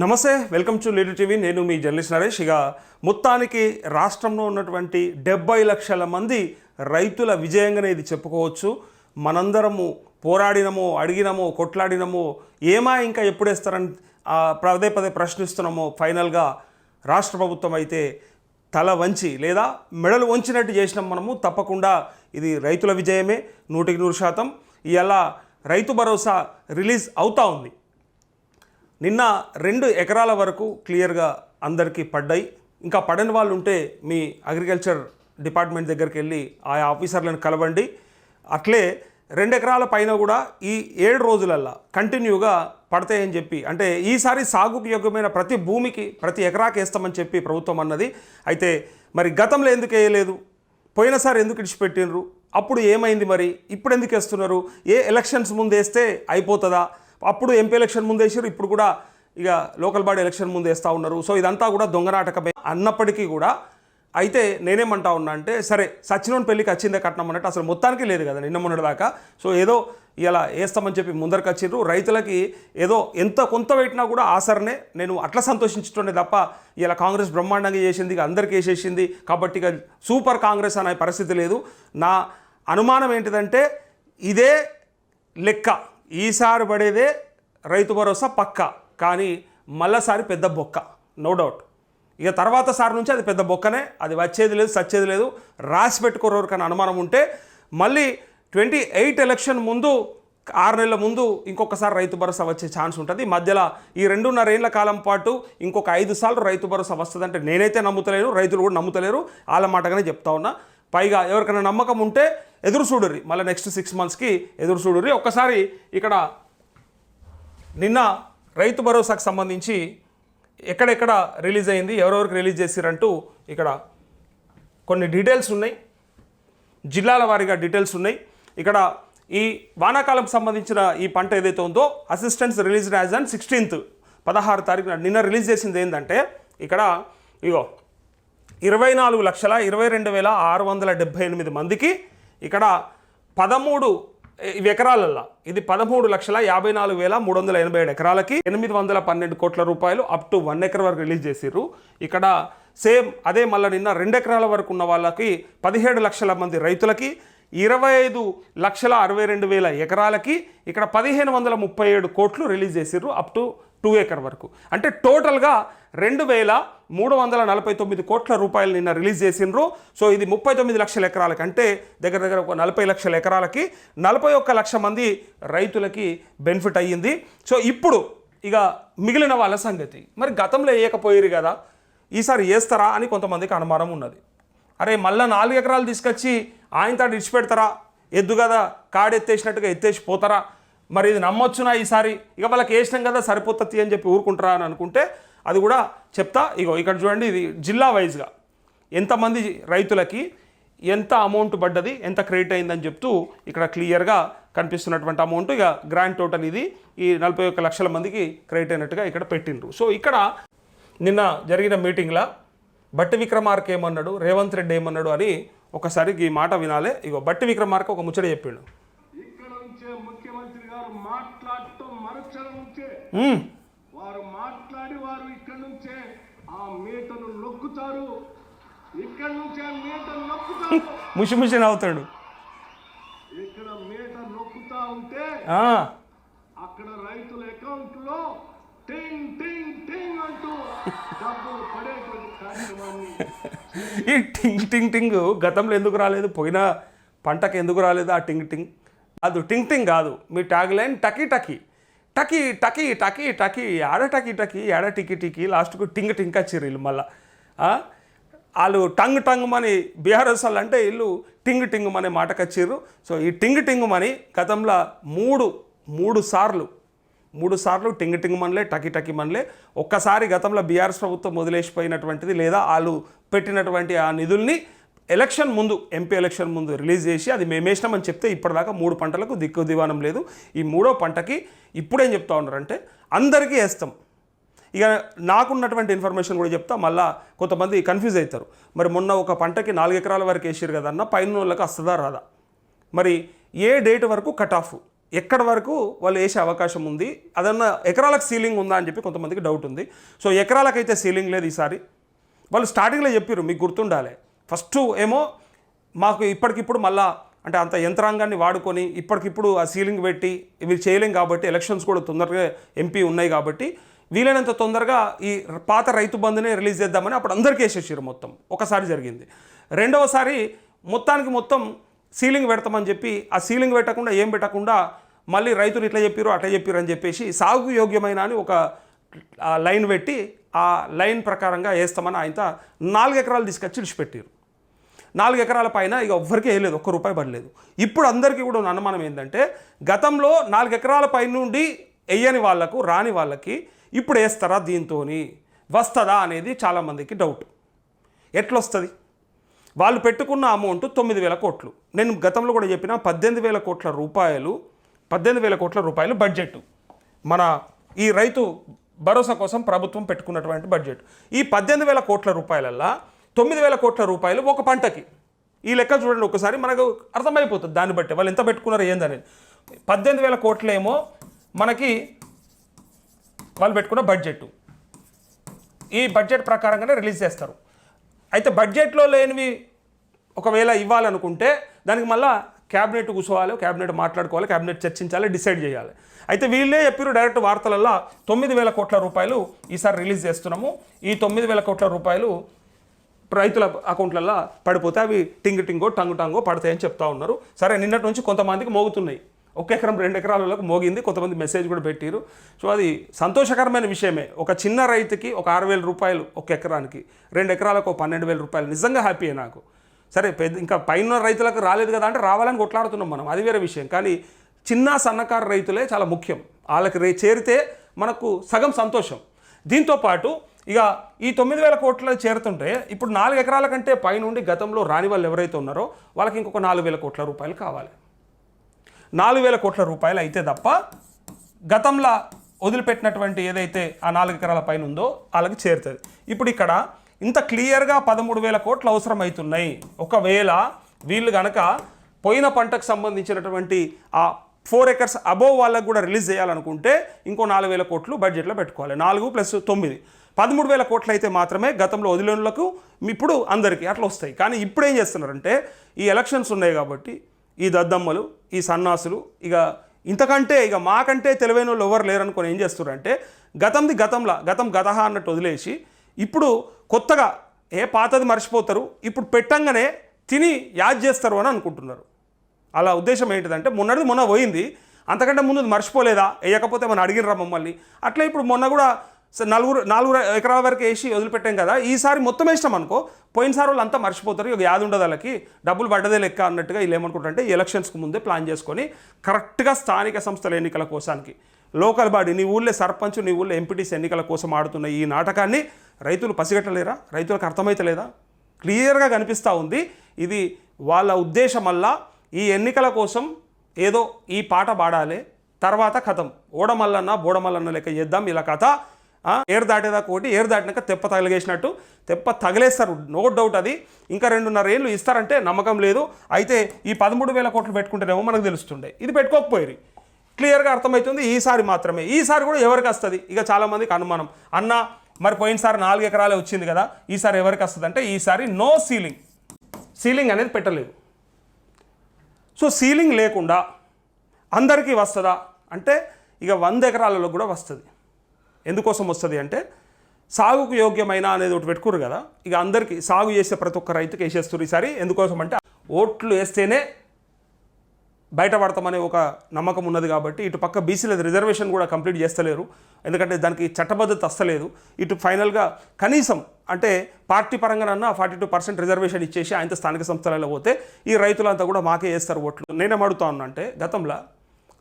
నమస్తే welcome to leader TV. నేను మీ journalist Naresh. ఇక మొత్తానికి రాష్ట్రంలో ఉన్నటువంటి డెబ్బై లక్షల మంది రైతుల విజయంగానే ఇది చెప్పుకోవచ్చు. మనందరము పోరాడినమో అడిగినమో కొట్లాడినమో ఏమా ఇంకా ఎప్పుడేస్తారని పదే పదే ప్రశ్నిస్తున్నామో ఫైనల్గా రాష్ట్ర ప్రభుత్వం అయితే తల వంచి లేదా మెడలు వంచినట్టు చేసినాం మనము. తప్పకుండా ఇది రైతుల విజయమే నూటికి నూరు శాతం. ఇలా రైతు భరోసా రిలీజ్ అవుతా ఉంది. నిన్న రెండు ఎకరాల వరకు క్లియర్గా అందరికీ పడ్డాయి. ఇంకా పడని వాళ్ళు ఉంటే మీ అగ్రికల్చర్ డిపార్ట్మెంట్ దగ్గరికి వెళ్ళి ఆ ఆఫీసర్లను కలవండి. అట్లే రెండు ఎకరాల పైన కూడా ఈ ఏడు రోజులల్లా కంటిన్యూగా పడతాయని చెప్పి అంటే ఈసారి సాగుకు యోగ్యమైన ప్రతి భూమికి ప్రతి ఎకరాకి వేస్తామని చెప్పి ప్రభుత్వం అన్నది. అయితే మరి గతంలో ఎందుకు వేయలేదు? పోయినసారి ఎందుకు ఇడిచిపెట్టినరు అప్పుడు ఏమైంది మరి? ఇప్పుడు ఎందుకు వేస్తున్నారు? ఏ ఎలక్షన్స్ ముందు వేస్తే అయిపోతుందా? అప్పుడు ఎంపీ ఎలక్షన్ ముందు వేసారు ఇప్పుడు కూడా ఇక లోకల్ బాడీ ఎలక్షన్ ముందు వేస్తూ ఉన్నారు. సో ఇదంతా కూడా దొంగ నాటకమే అన్నప్పటికీ కూడా అయితే నేనేమంటా ఉన్నా అంటే సరే సచినోని పెళ్ళికి వచ్చిందే కట్నం అన్నట్టు అసలు మొత్తానికి లేదు కదా నిన్న మొన్నటి దాకా. సో ఏదో ఇలా వేస్తామని చెప్పి ముందరికి వచ్చిర్రు. రైతులకి ఏదో ఎంత కొంత పెట్టినా కూడా ఆసరనే నేను అట్లా సంతోషించుతుండే తప్ప ఇలా కాంగ్రెస్ బ్రహ్మాండంగా చేసింది ఇక అందరికీ వేసేసింది కాబట్టి ఇక సూపర్ కాంగ్రెస్ అనే పరిస్థితి లేదు. నా అనుమానం ఏంటిదంటే ఇదే లెక్క. ఈసారి పడేదే రైతు భరోసా పక్క కానీ మళ్ళసారి పెద్ద బొక్క నో డౌట్ ఇక తర్వాత సారి నుంచి అది పెద్ద బొక్కనే అది వచ్చేది లేదు సచ్చేది లేదు. రాసి పెట్టుకోరు కానీ అనుమానం ఉంటే మళ్ళీ ట్వంటీ ఎయిట్ ఎలక్షన్ ముందు ఆరు నెలల ముందు ఇంకొకసారి రైతు భరోసా వచ్చే ఛాన్స్ ఉంటుంది. మధ్యలో ఈ రెండున్నర ఏళ్ళ కాలం పాటు ఇంకొక ఐదు సార్లు రైతు భరోసా వస్తుందంటే నేనైతే నమ్ముతలేను రైతులు కూడా నమ్ముతలేరు. వాళ్ళ మాటగానే చెప్తా ఉన్నా. పైగా ఎవరికైనా నమ్మకం ఉంటే ఎదురు చూడుర్రి. మళ్ళీ నెక్స్ట్ సిక్స్ మంత్స్కి ఎదురు చూడుర్రి. ఒక్కసారి ఇక్కడ నిన్న రైతు భరోసాకు సంబంధించి ఎక్కడెక్కడ రిలీజ్ అయింది ఎవరెవరికి రిలీజ్ చేసిరంటూ ఇక్కడ కొన్ని డీటెయిల్స్ ఉన్నాయి. జిల్లాల వారీగా డీటెయిల్స్ ఉన్నాయి. ఇక్కడ ఈ వానాకాలం సంబంధించిన ఈ పంట ఏదైతే ఉందో assistance release as and sixteenth పదహారు తారీఖున నిన్న రిలీజ్ చేసింది ఏంటంటే ఇక్కడ ఇగో ఇరవై నాలుగు లక్షల ఇరవై రెండు వేల ఆరు వందల డెబ్బై ఎనిమిది మందికి ఇక్కడ పదమూడు ఇవి ఎకరాలల్లా. ఇది పదమూడు లక్షల యాభై నాలుగు వేల మూడు వందల ఎనభై ఏడు ఎకరాలకి ఎనిమిది వందల పన్నెండు కోట్ల రూపాయలు అప్ టు వన్ ఎకర్ వరకు రిలీజ్ చేసిర్రు. ఇక్కడ సేమ్ అదే మళ్ళీ నిన్న రెండు ఎకరాల వరకు ఉన్న వాళ్ళకి పదిహేడు లక్షల మంది రైతులకి ఇరవై ఐదు లక్షల అరవై రెండు వేల ఎకరాలకి ఇక్కడ పదిహేను వందల ముప్పై ఏడు కోట్లు రిలీజ్ చేసిర్రు. అప్ టు టూ ఏకర్ వరకు. అంటే టోటల్గా రెండు వేల మూడు వందల నలభై తొమ్మిది కోట్ల రూపాయలు నిన్న రిలీజ్ చేసిండ్రు. సో ఇది ముప్పై తొమ్మిది లక్షల ఎకరాలకి అంటే దగ్గర దగ్గర ఒక నలభై లక్షల ఎకరాలకి నలభై ఒక్క లక్ష మంది రైతులకి బెనిఫిట్ అయ్యింది. సో ఇప్పుడు ఇక మిగిలిన వాళ్ళ సంగతి. మరి గతంలో వేయకపోయారు కదా ఈసారి వేస్తారా అని కొంతమందికి అనుమానం ఉన్నది. అరే మళ్ళీ నాలుగు ఎకరాలు తీసుకొచ్చి ఆయన తాడు ఇడిచిపెడతారా? ఎద్దు కదా కాడెత్తేసినట్టుగా ఎత్తేసి పోతారా మరి ఇది నమ్మొచ్చునా ఈసారి? ఇక వాళ్ళకి వేసినాం కదా సరిపోతుంది అని చెప్పి ఊరుకుంటారా అని అనుకుంటే అది కూడా చెప్తా. ఇగో ఇక్కడ చూడండి ఇది జిల్లా వైజ్గా ఎంతమంది రైతులకి ఎంత అమౌంట్ పడ్డది ఎంత క్రెడిట్ అయిందని చెప్తూ ఇక్కడ క్లియర్గా కనిపిస్తున్నటువంటి అమౌంట్ ఇక గ్రాండ్ టోటల్ ఇది. ఈ నలభై ఒక్క లక్షల మందికి క్రెడిట్ అయినట్టుగా ఇక్కడ పెట్టిండ్రు. సో ఇక్కడ నిన్న జరిగిన మీటింగ్లో బట్టి విక్రమార్క ఏమన్నాడు రేవంత్ రెడ్డి ఏమన్నాడు అని ఒకసారి ఈ మాట వినాలే. ఇగో బట్టి విక్రమార్క ఒక ముచ్చట చెప్పిండు. వారు మాట్లాడి వారు ఇక్కడ నుంచే ఆ మీటను నొక్కుతారు. ఇక్కడ నుంచే మీటను నొక్కుతారు. ముషి ముషి నవ్వుతాడు. ఇక్కడ మీట నొక్కుతా ఉంటే అక్కడ రైతుల అకౌంట్లో టింగ్ టింగ్ టింగ్ అంటూ డబ్బులు పడేటువంటి కార్యక్రమాన్ని ఈ టింగ్ టింగ్ టింగ్ గతంలో ఎందుకు రాలేదు? పోయిన పంటకి ఎందుకు రాలేదు ఆ టింగ్ టింగ్? అది టింగ్ టింగ్ కాదు. మీ ట్యాగ్ లైన్ టకీ టకీ. టకీ టకీ టకీ టకీ ఆడ టకీ టకీ ఆడ టికి టికి లాస్ట్కు టింగ్ టింగ్ వచ్చిర్రు వీళ్ళు మళ్ళా వాళ్ళు టంగ్ టంగ్ మని బీఆర్ఎస్ వాళ్ళు అంటే వీళ్ళు టింగ్ టింగ్ మనే మాటకు వచ్చిర్రు సో ఈ టింగ్ టింగ్ మని గతంలో మూడు మూడు సార్లు మూడు సార్లు టింగ్ టింగ్ మనలే టకి టకి మనలే. ఒక్కసారి గతంలో బీఆర్ఎస్ ప్రభుత్వం వదిలేసిపోయినటువంటిది లేదా వాళ్ళు పెట్టినటువంటి ఆ నిధుల్ని ఎలక్షన్ ముందు ఎంపీ ఎలక్షన్ ముందు రిలీజ్ చేసి అది మేమేసినామని చెప్తే ఇప్పటిదాకా మూడు పంటలకు దిక్కు దివానం లేదు. ఈ మూడో పంటకి ఇప్పుడేం చెప్తా ఉన్నారంటే అందరికీ వేస్తాం. ఇక నాకున్నటువంటి ఇన్ఫర్మేషన్ కూడా చెప్తా మళ్ళా కొంతమంది కన్ఫ్యూజ్ అవుతారు. మరి మొన్న ఒక పంటకి నాలుగు ఎకరాల వరకు వేసారు కదన్న పైన వాళ్ళకి వస్తుందా రాదా? మరి ఏ డేట్ వరకు కట్ ఆఫ్? ఎక్కడి వరకు వాళ్ళు వేసే అవకాశం ఉంది? అదన్నా ఎకరాలకు సీలింగ్ ఉందా అని చెప్పి కొంతమందికి డౌట్ ఉంది. సో ఎకరాలకైతే సీలింగ్ లేదు ఈసారి. వాళ్ళు స్టార్టింగ్లో చెప్పారు మీకు గుర్తుండాలి. ఫస్ట్ ఏమో మాకు ఇప్పటికిప్పుడు మళ్ళా అంటే అంత యంత్రాంగాన్ని వాడుకొని ఇప్పటికిప్పుడు ఆ సీలింగ్ పెట్టి ఇవి చేయలేం కాబట్టి ఎలక్షన్స్ కూడా తొందరగా ఎంపీ ఉన్నాయి కాబట్టి వీలైనంత తొందరగా ఈ పాత రైతు బంధునే రిలీజ్ చేద్దామని అప్పుడు అందరికీ వేసేసారు మొత్తం. ఒకసారి జరిగింది. రెండవసారి మొత్తానికి మొత్తం సీలింగ్ పెడతామని చెప్పి ఆ సీలింగ్ పెట్టకుండా ఏం పెట్టకుండా మళ్ళీ రైతులు ఇట్లా చెప్పారు అట్లా చెప్పారు అని చెప్పేసి సాగు యోగ్యమైన అని ఒక లైన్ పెట్టి ఆ లైన్ ప్రకారంగా వేస్తామని ఆయన నాలుగు ఎకరాలు తీసుకొచ్చి విడిచిపెట్టారు నాలుగు ఎకరాల పైన ఇక ఎవ్వరికీ వేయలేదు ఒక్క రూపాయి పడలేదు. ఇప్పుడు అందరికీ కూడా ఉన్న అనుమానం ఏంటంటే గతంలో నాలుగు ఎకరాల పై నుండి వేయని వాళ్ళకు రాని వాళ్ళకి ఇప్పుడు వేస్తారా దీంతో వస్తుందా అనేది చాలామందికి డౌట్ ఎట్లొస్తుంది? వాళ్ళు పెట్టుకున్న అమౌంట్ తొమ్మిది వేల కోట్లు. నేను గతంలో కూడా చెప్పిన పద్దెనిమిది వేల కోట్ల రూపాయలు పద్దెనిమిది వేల కోట్ల రూపాయలు బడ్జెట్ మన ఈ రైతు భరోసా కోసం ప్రభుత్వం పెట్టుకున్నటువంటి బడ్జెట్ ఈ పద్దెనిమిది వేల కోట్ల రూపాయలల్లా తొమ్మిది వేల కోట్ల రూపాయలు ఒక పంటకి. ఈ లెక్క చూడండి ఒకసారి మనకు అర్థమైపోతుంది దాన్ని బట్టి. వాళ్ళు ఎంత పెట్టుకున్నారు ఏందని పద్దెనిమిది వేల కోట్లేమో మనకి వాళ్ళు పెట్టుకున్న బడ్జెట్ ఈ బడ్జెట్ ప్రకారంగానే రిలీజ్ చేస్తారు. అయితే బడ్జెట్లో లేనివి ఒకవేళ ఇవ్వాలనుకుంటే దానికి మళ్ళా క్యాబినెట్ కూర్చోవాలి క్యాబినెట్ మాట్లాడుకోవాలి క్యాబినెట్ చర్చించాలి డిసైడ్ చేయాలి. అయితే వీళ్ళే చెప్పారు డైరెక్ట్ వార్తలల్లో తొమ్మిది వేల కోట్ల రూపాయలు ఈసారి రిలీజ్ చేస్తున్నాము. ఈ తొమ్మిది వేల కోట్ల రూపాయలు రైతుల అకౌంట్లలో పడిపోతే అవి టింగ్ టింగో టంగు టంగో పడతాయని చెప్తా ఉన్నారు. సరే నిన్నటి నుంచి కొంతమందికి మోగుతున్నాయి. ఒక ఎకరం రెండు ఎకరాలకు మోగింది కొంతమంది మెసేజ్ కూడా పెట్టారు. సో అది సంతోషకరమైన విషయమే. ఒక చిన్న రైతుకి ఒక ఆరు వేల రూపాయలు ఒక ఎకరానికి రెండు ఎకరాలకు ఒక పన్నెండు వేల రూపాయలు. నిజంగా హ్యాపీయే నాకు. సరే పెద్ద ఇంకా పైన రైతులకు రాలేదు కదా అంటే రావాలని కొట్లాడుతున్నాం మనం. అది వేరే విషయం. కానీ చిన్న సన్నకారు రైతులే చాలా ముఖ్యం. వాళ్ళకి రే చేరితే మనకు సగం సంతోషం. దీంతో పాటు ఇక ఈ తొమ్మిది వేల కోట్ల చేరుతుంటే ఇప్పుడు నాలుగు ఎకరాల కంటే పైనుండి గతంలో రాని వాళ్ళు ఎవరైతే ఉన్నారో వాళ్ళకి ఇంకొక నాలుగు వేల కోట్ల రూపాయలు కావాలి. నాలుగు వేల కోట్ల రూపాయలు అయితే తప్ప గతంలో వదిలిపెట్టినటువంటి ఏదైతే ఆ నాలుగు ఎకరాల పైన ఉందో వాళ్ళకి చేరుతుంది. ఇప్పుడు ఇక్కడ ఇంత క్లియర్గా పదమూడు వేల కోట్లు అవసరమవుతున్నాయి ఒకవేళ వీళ్ళు కనుక పోయిన పంటకు సంబంధించినటువంటి ఆ ఫోర్ ఎకర్స్ అబోవ్ వాళ్ళకు కూడా రిలీజ్ చేయాలనుకుంటే ఇంకో నాలుగు వేల కోట్లు బడ్జెట్లో పెట్టుకోవాలి. నాలుగు ప్లస్ తొమ్మిది. పదమూడు వేల కోట్లు అయితే మాత్రమే గతంలో వదిలేనులకు ఇప్పుడు అందరికీ అట్లా వస్తాయి. కానీ ఇప్పుడు ఏం చేస్తున్నారంటే ఈ ఎలక్షన్స్ ఉన్నాయి కాబట్టి ఈ దద్దమ్మలు ఈ సన్నాసులు ఇక ఇంతకంటే ఇక మాకంటే తెలివైన వాళ్ళు ఎవరు లేరనుకొని ఏం చేస్తున్నారంటే గతంది గతంలా గతం గతహ అన్నట్టు వదిలేసి ఇప్పుడు కొత్తగా ఏ పాతది మర్చిపోతారు ఇప్పుడు పెట్టంగానే తిని యాద్ చేస్తారు అని అనుకుంటున్నారు. అలా ఉద్దేశం ఏంటిదంటే మొన్నటిది మొన్న పోయింది. అంతకంటే ముందు మర్చిపోలేదా? వేయకపోతే మనం అడిగినరా మమ్మల్ని? అట్లా ఇప్పుడు మొన్న కూడా నలుగురు నాలుగు ఎకరాల వరకు వేసి వదిలిపెట్టాం కదా. ఈసారి మొత్తం వేసినాం అనుకో పోయినసారి వాళ్ళు అంతా మర్చిపోతారు. ఇక యాది ఉండదు వాళ్ళకి. డబ్బులు పడ్డదే లెక్క అన్నట్టుగా వీళ్ళు ఏమనుకుంటారంటే ఎలక్షన్స్కి ముందే ప్లాన్ చేసుకొని కరెక్ట్గా స్థానిక సంస్థల ఎన్నికల కోసానికి లోకల్ బాడీ నీ ఊళ్ళో సర్పంచ్ నీ ఊళ్ళో ఎంపీటీసీ ఎన్నికల కోసం ఆడుతున్న ఈ నాటకాన్ని రైతులు పసిగట్టలేరా? రైతులకు అర్థమైతలేదా? క్లియర్గా కనిపిస్తూ ఉంది. ఇది వాళ్ళ ఉద్దేశం వల్ల ఈ ఎన్నికల కోసం ఏదో ఈ పాట పాడాలి తర్వాత కథం. ఓడమల్లన్న బోడమల్లన్న లెక్క చేద్దాం ఇలా కథ. ఏరు దాటేదాకా ఒకటి ఏరు దాటినాక తెప్ప తగిలేసినట్టు తెప్ప తగిలేస్తారు నో డౌట్ అది. ఇంకా రెండున్నర ఏళ్ళు ఇస్తారంటే నమ్మకం లేదు. అయితే ఈ పదమూడు వేల కోట్లు పెట్టుకుంటేనేమో మనకు తెలుస్తుండే. ఇది పెట్టుకోకపోయారు క్లియర్గా అర్థమవుతుంది ఈసారి మాత్రమే. ఈసారి కూడా ఎవరికి వస్తుంది? ఇక చాలామందికి అనుమానం. అన్న మరి పోయినసారి నాలుగు ఎకరాలే వచ్చింది కదా ఈసారి ఎవరికి వస్తుంది అంటే ఈసారి నో సీలింగ్. సీలింగ్ అనేది పెట్టలేదు. సో సీలింగ్ లేకుండా అందరికీ వస్తుందా? అంటే ఇక వంద ఎకరాలలో కూడా వస్తుంది. ఎందుకోసం వస్తుంది అంటే సాగుకు యోగ్యమైన అనేది ఒకటి పెట్టుకురు కదా. ఇక అందరికీ సాగు చేసే ప్రతి ఒక్క రైతుకి వేసేస్తారు ఈసారి ఎందుకోసం అంటే ఓట్లు వేస్తేనే బయటపడతామనే ఒక నమ్మకం ఉన్నది కాబట్టి ఇటు పక్క బీసీల రిజర్వేషన్ కూడా కంప్లీట్ చేస్తలేరు. ఎందుకంటే దానికి చట్టబద్ధత వస్తలేదు ఇటు ఫైనల్గా కనీసం అంటే పార్టీ పరంగానన్నా ఫార్టీ టూ పర్సెంట్ రిజర్వేషన్ ఇచ్చేసి ఆయనతో స్థానిక సంస్థలలో పోతే ఈ రైతులంతా కూడా మాకే వేస్తారు ఓట్లు. నేనేం అడుగుతా అంటే గతంలో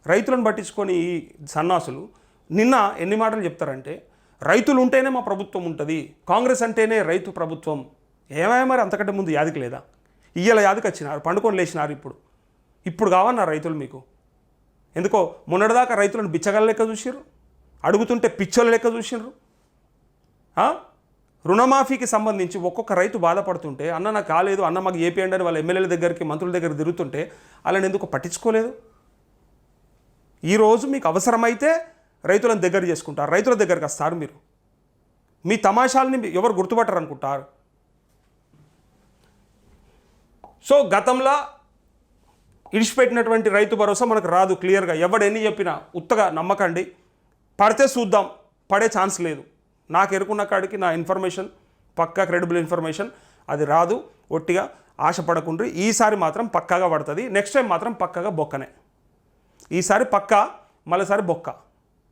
రైతులను పట్టించుకొని ఈ సన్నాసులు నిన్న ఎన్ని మాటలు చెప్తారంటే రైతులు ఉంటేనే మా ప్రభుత్వం ఉంటుంది కాంగ్రెస్ అంటేనే రైతు ప్రభుత్వం. ఏమైనా మరి అంతకంటే ముందు యాదికి లేదా? ఇయ్యాల యాదికి వచ్చినారు పండుకొని లేచినారు ఇప్పుడు. ఇప్పుడు కావన్నా రైతులు మీకు? ఎందుకో మొన్నటిదాకా రైతులను బిచ్చగల లెక్క చూసిర్రు? అడుగుతుంటే పిచ్చోల లెక్క చూసిర్రు? రుణమాఫీకి సంబంధించి ఒక్కొక్క రైతు బాధపడుతుంటే అన్న నాకు కాలేదు అన్న మాకు ఏపీఎండి అని వాళ్ళ ఎమ్మెల్యేల దగ్గరికి మంత్రుల దగ్గర తిరుగుతుంటే వాళ్ళని ఎందుకు పట్టించుకోలేదు? ఈరోజు మీకు అవసరమైతే రైతులను దగ్గర చేసుకుంటారు రైతుల దగ్గరికి వస్తారు మీరు. మీ తమాషాలని ఎవరు గుర్తుపట్టరు అనుకుంటారు సో గతంలో ఇడిచిపెట్టినటువంటి రైతు భరోసా మనకు రాదు క్లియర్గా. ఎవడెన్ని చెప్పినా ఉత్తగా నమ్మకండి. పడితే చూద్దాం. పడే ఛాన్స్ లేదు. నాకు ఎరుకున్న కాడికి నా ఇన్ఫర్మేషన్ పక్కా క్రెడిబుల్ ఇన్ఫర్మేషన్ అది రాదు. ఒట్టిగా ఆశపడకుండ్రి ఈసారి మాత్రం పక్కాగా పడుతుంది. నెక్స్ట్ టైం మాత్రం పక్కాగా బొక్కనే. ఈసారి పక్క మళ్ళీసారి బొక్క.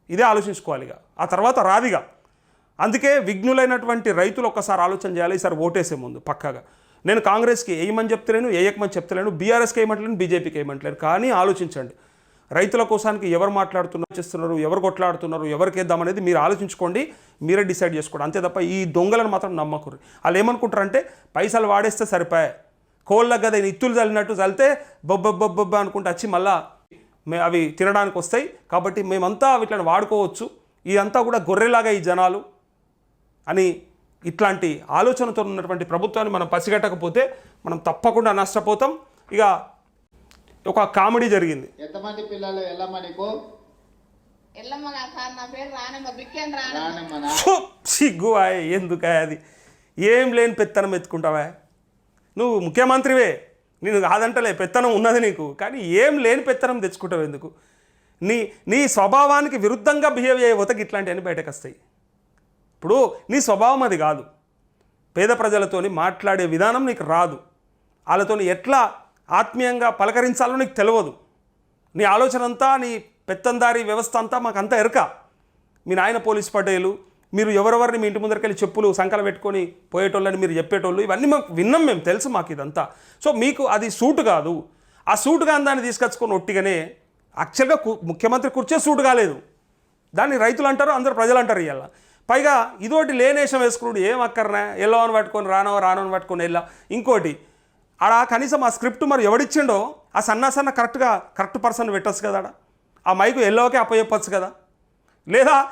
ఇదే ఆలోచించుకోవాలి ఇక ఆ తర్వాత రాదిగా అందుకే విఘ్నులైనటువంటి రైతులు ఒక్కసారి ఆలోచన చేయాలి. ఈసారి ఓటేసే ముందు పక్కాగా. నేను కాంగ్రెస్కి వేయమని చెప్తలేను వేయకమని చెప్తలేను బీఆర్ఎస్కి వేయమంటలేను బీజేపీకి వేయమంటలేను కానీ ఆలోచించండి. రైతుల కోసానికి ఎవరు మాట్లాడుతున్నారు చేస్తున్నారు ఎవరు కొట్లాడుతున్నారు ఎవరికేద్దాం అనేది మీరు ఆలోచించుకోండి మీరే డిసైడ్ చేసుకోండి. అంతే తప్ప ఈ దొంగలను మాత్రం నమ్మకూరు వాళ్ళు ఏమనుకుంటారంటే పైసలు వాడేస్తే సరిపోయాయి కోళ్ళ కదా ఇత్తులు చల్లినట్టు చల్లితే బొబ్బొబ్బొబ్బొబ్బ అనుకుంటూ వచ్చి మళ్ళా అవి తినడానికి వస్తాయి. కాబట్టి మేమంతా వీటిని వాడుకోవచ్చు. ఇదంతా కూడా గొర్రెలాగా ఈ జనాలు అని ఇట్లాంటి ఆలోచనతో ఉన్నటువంటి ప్రభుత్వాన్ని మనం పసిగట్టకపోతే మనం తప్పకుండా నష్టపోతాం. ఇక ఒక కామెడీ జరిగింది. ఎంతమంది పిల్లలు ఎల్లమ్మ నీకు? సిగ్గువా ఎందుకా అది? ఏం లేని పెత్తనం ఎత్తుకుంటావా? నువ్వు ముఖ్యమంత్రివే నేను కాదంటలే పెత్తనం ఉన్నది నీకు. కానీ ఏం లేని పెత్తనం తెచ్చుకుంటావు ఎందుకు? నీ నీ స్వభావానికి విరుద్ధంగా బిహేవ్ చేయబోతే ఇట్లాంటివన్నీ బయటకు వస్తాయి ఇప్పుడు నీ స్వభావం అది కాదు. పేద ప్రజలతోని మాట్లాడే విధానం నీకు రాదు. వాళ్ళతోని ఎట్లా ఆత్మీయంగా పలకరించాలో నీకు తెలియదు నీ ఆలోచన అంతా నీ పెత్తందారి వ్యవస్థ అంతా మాకు అంతా ఎరక. మీ నాయన పోలీస్ పటేలు మీరు ఎవరెవరిని మీ ఇంటి ముందరికెళ్ళి చెప్పులు సంకల పెట్టుకొని పోయేటోళ్ళని మీరు చెప్పేటోళ్ళు ఇవన్నీ మాకు విన్నాం మేము తెలుసు మాకు ఇదంతా. సో మీకు అది సూటు కాదు. ఆ సూటు కాని దాన్ని తీసుకొచ్చుకొని ఒట్టిగానే యాక్చువల్గా కు- ముఖ్యమంత్రి కూర్చే సూటు కాలేదు. దాన్ని రైతులు అంటారు అందరు ప్రజలు అంటారు ఇవాళ పైగా ఇదోటి లేనేషం వేసుకున్నాడు. ఏం అక్కర్నా? ఎల్లో అని పట్టుకొని రానో రానో అని పట్టుకొని వెళ్ళా. ఇంకోటి ఆడ కనీసం ఆ స్క్రిప్ట్ మరి ఎవడిచ్చిండో ఆ సన్న సన్న కరెక్ట్గా కరెక్ట్ పర్సన్ పెట్టచ్చు కదా ఆడ. ఆ మైకు ఎల్లోకే అప్పచెప్పచ్చు కదా. లేదా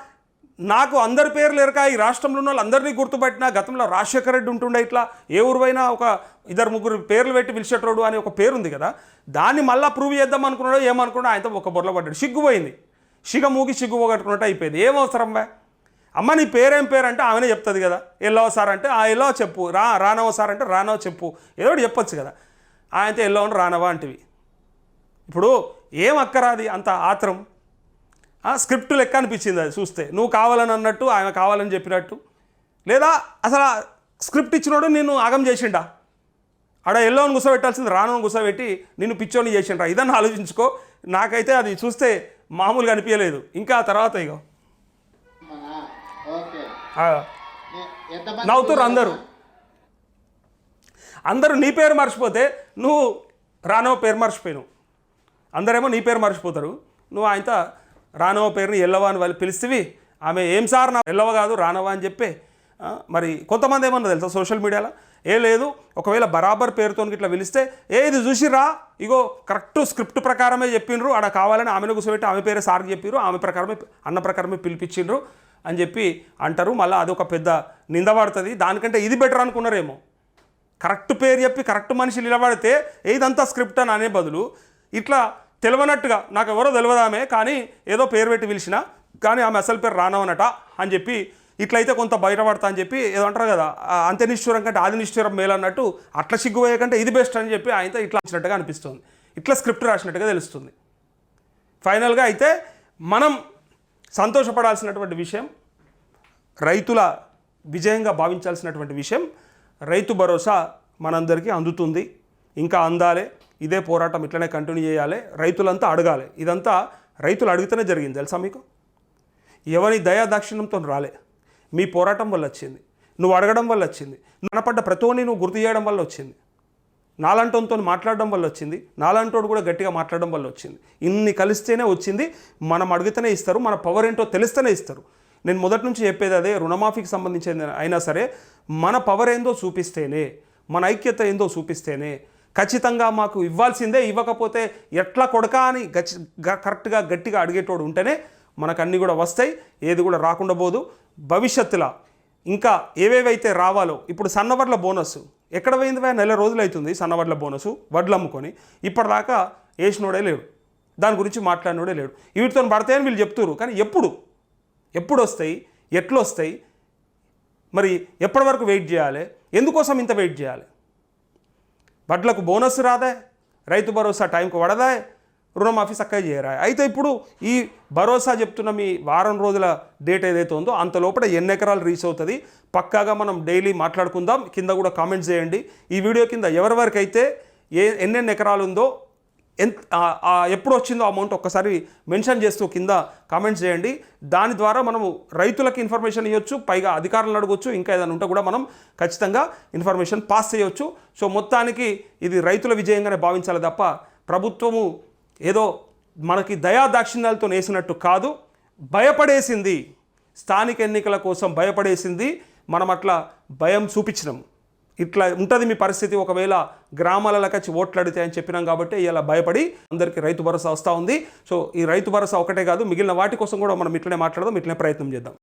నాకు అందరి పేర్లు ఎరక ఈ రాష్ట్రంలో ఉన్న వాళ్ళందరినీ గుర్తుపట్టిన గతంలో రాజశేఖర రెడ్డి ఉంటుండే ఇట్లా ఏ ఊరువైనా ఒక ఇద్దరు ముగ్గురు పేర్లు పెట్టి పిలిచేటోడు అని ఒక పేరు ఉంది కదా దాన్ని మళ్ళీ ప్రూవ్ చేద్దాం అనుకున్నాడో ఏమనుకున్నాడో ఆయనతో ఒక బొర్ల పడ్డాడు. సిగ్గుపోయింది. సిగ మూగి సిగ్గు పోగొట్టుకున్నట్టు అయిపోయింది. ఏం అవసరం బా? అమ్మ నీ పేరేం పేరు అంటే ఆమెనే చెప్తుంది కదా. ఎల్లో సార్ అంటే ఆ ఎల్లో చెప్పు రా రానవ సార్ అంటే రానవ చెప్పు. ఏదో ఒకటి చెప్పొచ్చు కదా. ఆయనతో అని రానవా అంటివి. ఇప్పుడు ఏం అక్కరాది అంత ఆత్రం? ఆ, స్క్రిప్ట్ లెక్క అనిపించింది అది చూస్తే. నువ్వు కావాలని అన్నట్టు ఆయన కావాలని చెప్పినట్టు. లేదా అసలు ఆ స్క్రిప్ట్ ఇచ్చినోడు నేను ఆగం చేసిండా? ఆడ ఎల్లోని గుసబెట్టాల్సింది రానోని గుసబెట్టి నిన్ను పిచ్చోని చేసిండ్రా? ఇదని ఆలోచించుకో. నాకైతే అది చూస్తే మామూలుగా అనిపించలేదు ఇంకా తర్వాత ఇగో. నవ్వుతురు ఆ, అందరూ. అందరూ నీ పేరు మర్చిపోతే నువ్వు రానో పేరు మర్చిపోయినావు. అందరేమో నీ పేరు మర్చిపోతారు. నువ్వు ఆయనత రానవ పేరుని ఎల్లవ అని వాళ్ళు పిలిస్తేవి ఆమె ఏం సార్ నా ఎల్లవ కాదు రానవ అని చెప్పి మరి కొంతమంది ఏమన్నా తెలుసా సోషల్ మీడియాలో? ఏ లేదు ఒకవేళ బరాబర్ పేరుతో ఇట్లా పిలిస్తే ఏ ఇది చూసిరా ఇగో కరెక్ట్ స్క్రిప్ట్ ప్రకారమే చెప్పిండ్రు ఆడ కావాలని ఆమెను కూర్చోబెట్టి ఆమె పేరే సార్కి చెప్పిర్రు ఆమె ప్రకారమే అన్న ప్రకారమే పిలిపించిండ్రు. అని చెప్పి అంటారు. మళ్ళీ అదొక పెద్ద నింద పడుతుంది. దానికంటే ఇది బెటర్ అనుకున్నారేమో. కరెక్ట్ పేరు చెప్పి కరెక్ట్ మనిషి నిలబడితే ఇదంతా స్క్రిప్ట్ అని అనే బదులు ఇట్లా తెలియనట్టుగా నాకు ఎవరో తెలియదామే కానీ ఏదో పేరు పెట్టి పిలిచిన కానీ ఆమె అసలు పేరు రానవనట అని చెప్పి ఇట్లయితే కొంత బయటపడతా అని చెప్పి ఏదో అంటారు కదా ఆ అంత్యనిష్ఠూరం కంటే ఆదినిష్ఠూరం మేలు అన్నట్టు అట్లా సిగ్గుపోయే కంటే ఇది బెస్ట్ అని చెప్పి ఆయనతో ఇట్లా వచ్చినట్టుగా అనిపిస్తుంది. ఇట్లా స్క్రిప్ట్ రాసినట్టుగా తెలుస్తుంది. ఫైనల్గా అయితే మనం సంతోషపడాల్సినటువంటి విషయం రైతుల విజయంగా భావించాల్సినటువంటి విషయం రైతు భరోసా మనందరికీ అందుతుంది. ఇంకా అందాలే ఇదే పోరాటం ఇట్లనే కంటిన్యూ చేయాలి రైతులంతా అడగాలి. ఇదంతా రైతులు అడిగితేనే జరిగింది తెలుసా మీకు? ఎవరి దయా దాక్షిణ్యంతో రాలే. మీ పోరాటం వల్ల వచ్చింది. నువ్వు అడగడం వల్ల వచ్చింది. నడపడ్డ ప్రతోని నువ్వు గుర్తు చేయడం వల్ల వచ్చింది. నాలంటోతో మాట్లాడడం వల్ల వచ్చింది. నాలంటోడు కూడా గట్టిగా మాట్లాడడం వల్ల వచ్చింది. ఇన్ని కలిస్తేనే వచ్చింది. మనం అడిగితేనే ఇస్తారు. మన పవర్ ఏంటో తెలిస్తేనే ఇస్తారు. నేను మొదటి నుంచి చెప్పేది అదే. రుణమాఫీకి సంబంధించింది అయినా సరే మన పవర్ ఏందో చూపిస్తేనే మన ఐక్యత ఏందో చూపిస్తేనే ఖచ్చితంగా మాకు ఇవ్వాల్సిందే ఇవ్వకపోతే ఎట్లా కొడకా అని గచ్చి గ- కరెక్ట్గా గట్టిగా అడిగేటోడు ఉంటేనే మనకు అన్నీ కూడా వస్తాయి. ఏది కూడా రాకుండా పోదు. భవిష్యత్తులో ఇంకా ఏవేవైతే రావాలో ఇప్పుడు సన్నవర్ల బోనస్. ఎక్కడ పోయింది వా? నెల రోజులు అవుతుంది సన్నవడ్ల బోనస్ వడ్లు అమ్ముకొని. ఇప్పటిదాకా వేసినోడే లేడు. దాని గురించి మాట్లాడినోడే లేడు. వీటితో పడతాయని వీళ్ళు చెప్తున్నారు కానీ ఎప్పుడు? ఎప్పుడు వస్తాయి ఎట్లు వస్తాయి మరి ఎప్పటి వరకు వెయిట్ చేయాలి? ఎందుకోసం ఇంత వెయిట్ చేయాలి? వడ్లకు బోనస్ రాదే? రైతు భరోసా టైంకు పడదా రుణమాఫీ చక్కగా చేయరా అయితే ఇప్పుడు ఈ భరోసా చెప్తున్న మీ వారం రోజుల డేట్ ఏదైతే ఉందో అంత లోపల ఎన్ని ఎకరాలు రీచ్ అవుతుంది? పక్కాగా మనం డైలీ మాట్లాడుకుందాం. కింద కూడా కామెంట్స్ చేయండి. ఈ వీడియో కింద ఎవరి ఏ ఎన్నెన్ని ఎకరాలు ఉందో ఎంత ఎప్పుడు వచ్చిందో అమౌంట్ ఒక్కసారి మెన్షన్ చేస్తూ కింద కామెంట్స్ చేయండి. దాని ద్వారా మనము రైతులకు ఇన్ఫర్మేషన్ ఇవ్వచ్చు పైగా అధికారులను అడగవచ్చు ఇంకా ఏదైనా ఉంటే కూడా మనం ఖచ్చితంగా ఇన్ఫర్మేషన్ పాస్ చేయవచ్చు సో మొత్తానికి ఇది రైతుల విజయంగానే భావించాలి తప్ప ప్రభుత్వము ఏదో మనకి దయా దాక్షిణ్యాలతో వేసినట్టు కాదు భయపడేసింది. స్థానిక ఎన్నికల కోసం భయపడేసింది. మనం అట్లా భయం చూపించినాం. ఇట్లా ఉంటుంది మీ పరిస్థితి ఒకవేళ గ్రామాలకు వచ్చి ఓట్లాడితే అని చెప్పినాం కాబట్టి ఇలా భయపడి అందరికీ రైతు భరోసా వస్తూ ఉంది. సో ఈ రైతు భరోసా ఒకటే కాదు మిగిలిన వాటి కోసం కూడా మనం ఇట్లనే మాట్లాడదాం ఇట్లనే ప్రయత్నం చేద్దాం.